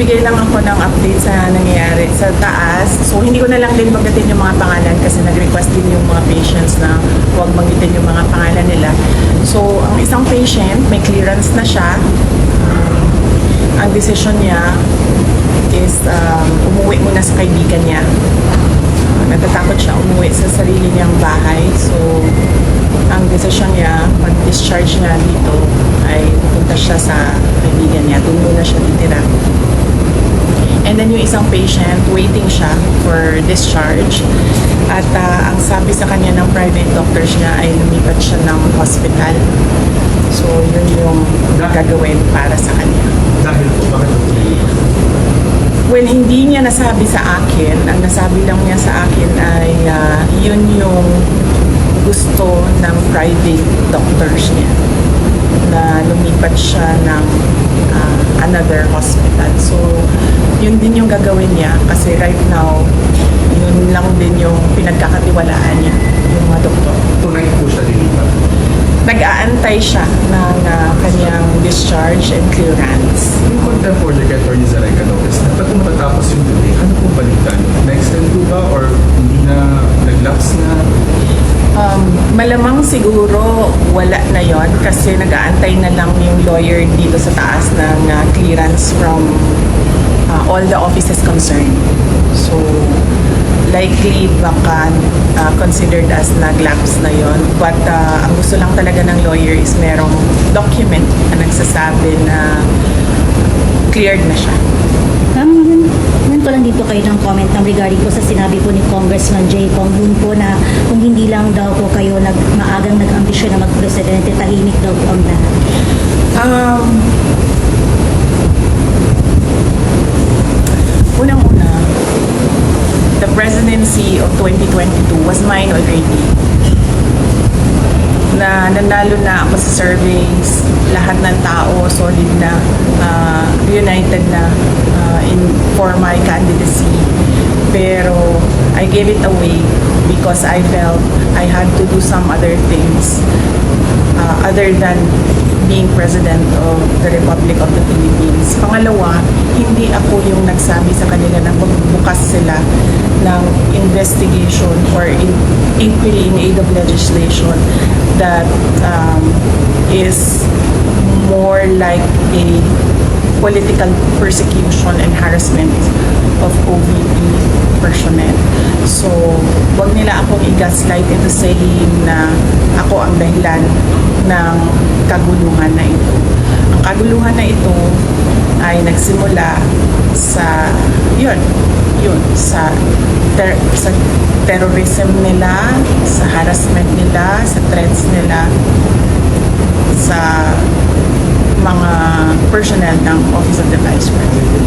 magbibigay lang ako ng update sa nangyayari sa taas. So, hindi ko na lang din banggitin yung mga pangalan kasi nag-request din yung mga patients na huwag banggitin yung mga pangalan nila. So, ang isang patient, may clearance na siya. Um, ang decision niya is um, umuwi muna sa kaibigan niya. Uh, natatakot siya umuwi sa sarili niyang bahay. So, ang decision niya, pag-discharge niya dito, ay pupunta siya sa kaibigan niya. Doon muna siya titira. And then yung isang patient, waiting siya for discharge. At ah, ang sabi sa kanya ng private doctors niya ay lumipat siya ng hospital. So, yun yung gagawin para sa kanya. Dahil po? Well, hindi niya nasabi sa akin. Ang nasabi lang niya sa akin ay ah, yun yung gusto ng private doctors niya na lumipat siya ng ah, another hospital. So, yun din yung gagawin niya kasi right now, yun lang din yung pinagkakatiwalaan niya, yung mga doktor. Tunay po siya lilipat. Nag-aantay siya ng ah, kanyang discharge and clearance. Yung contempt order kay Atty. Zareka Lopez, matatapos yung delay, ano po balikan? Na-extend po ba or hindi na nag-lapse na? Um, malamang siguro wala na yon kasi nag-aantay na lang yung lawyer dito sa taas ng uh, clearance from uh, all the offices concerned. So, likely baka uh, considered as nag-lapse na yon. But uh, ang gusto lang talaga ng lawyer is merong document na nagsasabi na cleared na siya. Ma'am, ngayon ko lang dito kayo ng comment ng regarding po sa sinabi po ni Congressman Jay Kong Yun po na kung hindi lang daw po kayo nag, maagang nag-ambisyon na mag-presidente, tahimik daw po ang lahat. Um, Unang-una, the presidency of 2022 was mine already. Na nanalo na ako sa surveys, lahat ng tao solid na, uh, united na in for my candidacy. Pero I gave it away because I felt I had to do some other things uh, other than being President of the Republic of the Philippines. Pangalawa, hindi ako yung nagsabi sa kanila na magbukas sila ng investigation or in, inquiry in aid of legislation that um, is more like a political persecution and harassment of OVP personnel. So, wag nila akong i-gaslight into saying na ako ang dahilan ng kaguluhan na ito. Ang kaguluhan na ito ay nagsimula sa yun, yun, sa ter- sa terrorism nila, sa harassment nila, sa threats nila, sa mga personnel ng Office of the Vice President.